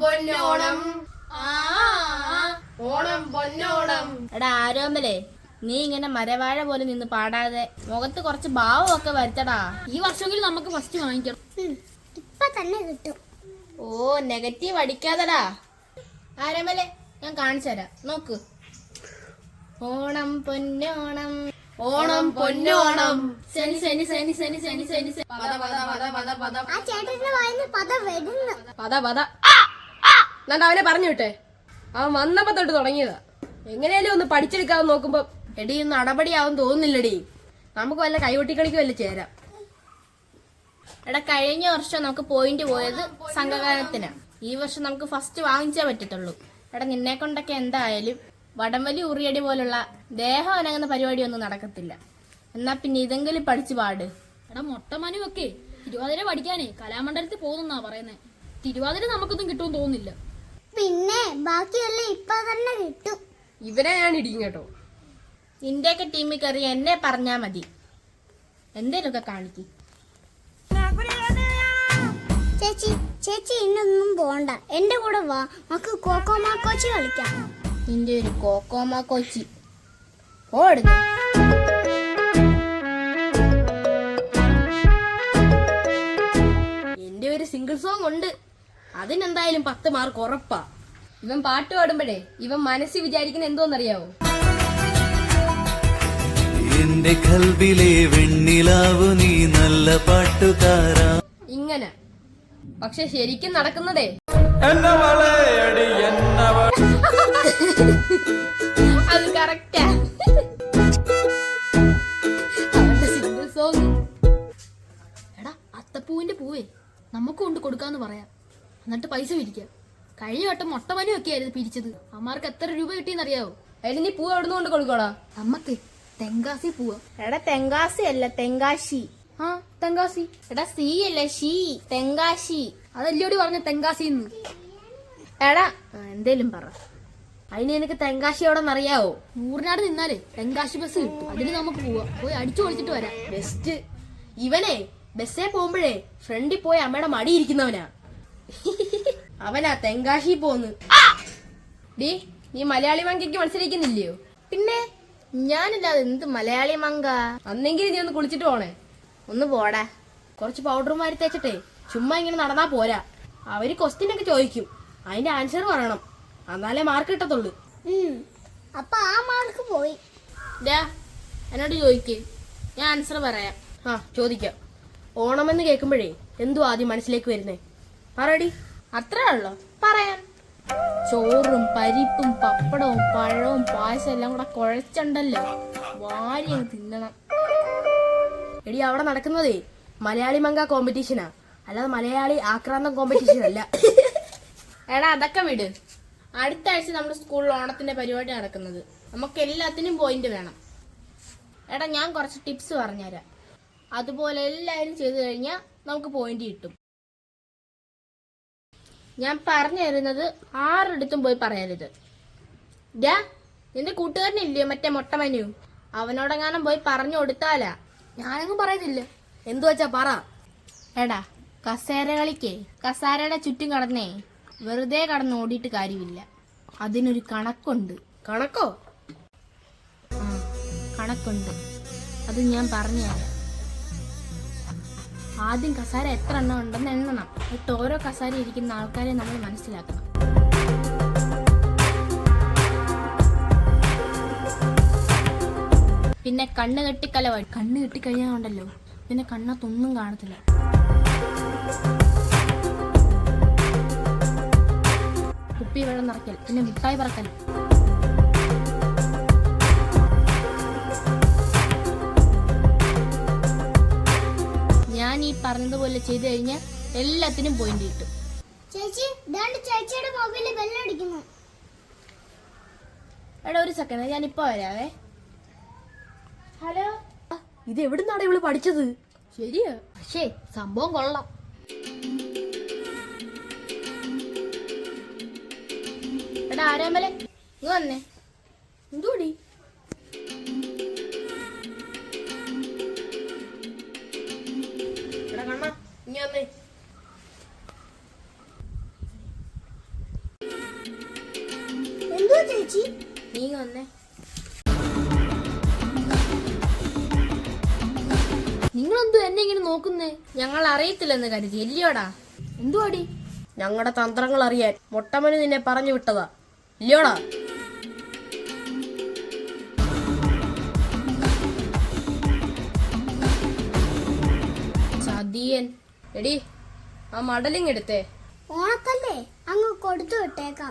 പൊന്നോണം. ഓണം പൊന്നോണം. എടാ ആരോമലേ നീ ഇങ്ങനെ മരവാഴ പോലെ നിന്ന് പാടാതെ മുഖത്ത് കുറച്ച് ഭാവമൊക്കെ വരുത്തടാ. ഈ വർഷമെങ്കിലും നമുക്ക് ഫസ്റ്റ് വാങ്ങിക്കണം. ഇപ്പൊ തന്നെ കിട്ടും. ഓ നെഗറ്റീവ് അടിക്കാതടാ. ആരോമലേ ഞാൻ കാണിച്ചു തരാം. നോക്ക്. ഓണം പൊന്നോണം. ഓണം പൊന്നോണം. ശനി ശനി ശനി ശനി ശനി ശനി. പദ പദ പദ പദ പദ. പദ പദ. എന്നിട്ട് അവനെ പറഞ്ഞു വിട്ടെ. അവൻ വന്നപ്പോ തൊട്ട് തുടങ്ങിയതാ. എങ്ങനെയാലും ഒന്ന് പഠിച്ചെടുക്കാൻ നോക്കുമ്പോ എടി ഒന്ന് നടപടിയാവും തോന്നുന്നില്ലടി. നമുക്ക് വല്ല കൈകൊട്ടിക്കളിക്ക് വല്ല ചേരാം. എടാ കഴിഞ്ഞ വർഷം നമുക്ക് പോയിന്റ് പോയത് സംഘകാലത്തിനാ. ഈ വർഷം നമുക്ക് ഫസ്റ്റ് വാങ്ങിച്ചേ പറ്റത്തുള്ളൂ. എടാ നിന്നെ കൊണ്ടൊക്കെ എന്തായാലും വടംവലി ഉറിയടി പോലുള്ള ദേഹം അനങ്ങുന്ന പരിപാടിയൊന്നും നടക്കത്തില്ല. എന്നാ പിന്നെ ഇതെങ്കിലും പഠിച്ചു പാട്. എടാ മൊട്ടമനുവൊക്കെ തിരുവാതിര പഠിക്കാനേ കലാമണ്ഡലത്തിൽ പോകുന്നാ പറയുന്നേ. തിരുവാതിര നമുക്കൊന്നും കിട്ടുമെന്ന് തോന്നുന്നില്ല. പിന്നെ ബാക്കിയെല്ലാം ഇപ്പൊ തന്നെ കിട്ടും. ഇവനെ ഞാൻ ഇടിക്കും കേട്ടോ. നിന്റെയൊക്കെ ടീമിൽ കയറി എന്നെ പറഞ്ഞാ മതി. എന്തേലൊക്കെ കാണിക്കും. ചേച്ചി ചേച്ചി ഇന്നൊന്നും പോണ്ട. എന്റെ കൂടെ വാ. നമുക്ക് കോക്കോ കോച്ചി കളിക്കാം. നിന്റെ ഒരു കോക്കോമ കോച്ചി ഓടുന്നു എന്റെ ഒരു സിംഗിൾ സോങ് ഉണ്ട്. അതിനെന്തായാലും പത്ത് മാർക്ക് ഉറപ്പാ. ഇവൻ പാട്ട് പാടുമ്പോഴേ ഇവൻ മനസ്സിൽ വിചാരിക്കുന്ന എന്തോന്നറിയാവോ? എന്റെ കൽവിലെ വെണ്ണിലാവു നീ നല്ല പാട്ടുകാര. ഇങ്ങനെ. പക്ഷെ ശരിക്കും നടക്കുന്നതേ. അത് കറക്റ്റാ. സോങ് എടാ അത്തപ്പൂവിന്റെ പൂവേ. നമുക്ക് കൊണ്ട് കൊടുക്കാന്ന് പറയാം. എന്നിട്ട് പൈസ പിരിക്കാം കഴിഞ്ഞ വട്ടം മൊട്ടമനു ഒക്കെ ആയിരുന്നു പിരിച്ചത്. അമ്മാർക്ക് എത്ര രൂപ കിട്ടിയെന്നറിയാവോ? അതിന് നീ പൂ എവിടെ കൊണ്ട് കൊടുക്കോടാ? അമ്മയ്ക്ക് തെങ്കാസി പൂവ്. എടാ തെങ്കാസി അല്ല തെങ്കാശി. ആ തെങ്കാസി. എടാ സി അല്ല ഷീ തെങ്കാശി. അതല്ലോടി പറഞ്ഞ തെങ്കാസി എടാ എന്തേലും പറ. അതിന് എനിക്ക് തെങ്കാശി എവിടെ അറിയാവോ? നൂറിനാട് നിന്നാലേ തെങ്കാശി ബസ് കിട്ടും. അതിന് നമുക്ക് പോവാം. പോയി അടിച്ചു പൊളിച്ചിട്ട് വരാം. ബെസ്റ്റ് ഇവനെ ബസ്സേ പോകുമ്പോഴേ ഫ്രണ്ടിൽ പോയി അമ്മയുടെ മടി ഇരിക്കുന്നവനാ. അവനാ തെങ്കാശി പോന്ന്. ഡി നീ മലയാളി മങ്കയ്ക്ക് മത്സരിക്കുന്നില്ലയോ? പിന്നെ ഞാനില്ലാതെ എന്ത് മലയാളി മങ്ക? അന്നെങ്കിലും നീ ഒന്ന് കുളിച്ചിട്ട് പോണേ. ഒന്ന് പോടാ. കുറച്ച് പൗഡർ മാരി തേച്ചിട്ടെ ചുമ്മാ ഇങ്ങനെ നടന്നാ പോരാ. അവർ ക്വസ്റ്റ്യൻ ഒക്കെ ചോദിക്കും. അതിന്റെ ആൻസർ പറയണം. എന്നാലേ മാർക്ക് കിട്ടത്തുള്ളൂ. അപ്പൊ ആ മാർക്ക് പോയി. എന്നോട് ചോദിക്ക്. ഞാൻ ആൻസർ പറയാം. ആ ചോദിക്കാം. ഓണമെന്ന് കേൾക്കുമ്പോഴേ എന്തു ആദ്യം മനസ്സിലേക്ക് വരുന്നേ? പറയടി അത്രേ ഉള്ളോ. പറയാം. ചോറും പരിപ്പും പപ്പടവും പഴവും പായസം എല്ലാം കൂടെ കുഴച്ചുണ്ടല്ലോ. വാരി തിന്നണം. എടി അവിടെ നടക്കുന്നതേ മലയാളി മങ്ക കോമ്പറ്റീഷനാ അല്ലാതെ മലയാളി ആക്രാന്തം കോമ്പറ്റീഷൻ അല്ല. എടാ അതൊക്കെ വിട്. അടുത്ത ആഴ്ച നമ്മുടെ സ്കൂളിൽ ഓണത്തിന്റെ പരിപാടി നടക്കുന്നത്. നമുക്ക് എല്ലാത്തിനും പോയിന്റ് വേണം. എടാ ഞാൻ കുറച്ച് ടിപ്സ് പറഞ്ഞുതരാം. അതുപോലെ എല്ലാവരും ചെയ്തു കഴിഞ്ഞാൽ നമുക്ക് പോയിന്റ് കിട്ടും. ഞാൻ പറഞ്ഞു തരുന്നത് ആറിടത്തും പോയി പറയരുത്. ഡാ നിന്റെ കൂട്ടുകാരനില്ലയോ മറ്റേ മൊട്ടമനു അവനോടെങ്ങാനും പോയി പറഞ്ഞു കൊടുത്താലാ. ഞാനൊന്നും പറയുന്നില്ല. എന്തു വെച്ചാ പറ. എടാ കസേര കളിക്കേ. കസാരയുടെ ചുറ്റും കടന്നേ. വെറുതെ കടന്ന് ഓടിയിട്ട് കാര്യമില്ല. അതിനൊരു കണക്കുണ്ട്. കണക്കോ? കണക്കുണ്ട്. അത് ഞാൻ പറഞ്ഞുതരാം ആദ്യം കസാര എത്ര എണ്ണം ഉണ്ടെന്ന് എണ്ണണം. എന്നിട്ട് ഓരോ കസാര ഇരിക്കുന്ന ആൾക്കാരെ നമ്മൾ മനസ്സിലാക്കണം. പിന്നെ കണ്ണ് കെട്ടിക്കല വഴി. കണ്ണ് കെട്ടിക്കഴിഞ്ഞാൽ ഉണ്ടല്ലോ. പിന്നെ കണ്ണത്തൊന്നും കാണത്തില്ല. കുപ്പി വെള്ളം നിറയ്ക്കൽ. പിന്നെ മിഠായി പറക്കൽ. പറഞ്ഞതുപോലെ ചെയ്തു കഴിഞ്ഞാൽ എല്ലാത്തിനും പോയിന്റ് കിട്ടും. ചേച്ചി ഇതാണ്ട് ചേച്ചിയുടെ മൊബൈലിൽ ബെല്ലടിക്കുന്നു എടാ ഒരു സെക്കൻഡ് ഞാൻ ഇപ്പൊ വരാവേ. ഹലോ? ഇത് എവിടുന്നാണ് ഇവൾ പഠിച്ചത്? ശരിയാ. പക്ഷേ സംഭവം കൊള്ളാം. എടാ ആരാമലെ ഇങ്ങ് വന്നേ. എന്തുപടി കണ്ണ. എന്തോ നീ വന്നേ. നിങ്ങളെന്തോ എന്നെ ഇങ്ങനെ നോക്കുന്നേ? ഞങ്ങൾ അറിയത്തില്ലെന്ന് കരുതി. ഇല്ലയോടാ. എന്തുവാടി? ഞങ്ങളുടെ തന്ത്രങ്ങൾ അറിയാൻ മുട്ടമനു നിന്നെ പറഞ്ഞു വിട്ടതാ. ഇല്ലയോടാ. ചതിയൻ എടി ആ മടലിങ് എടുത്തേ ഓണക്കല്ലേ അങ്ങ് കൊടുത്തു വിട്ടേക്കാം.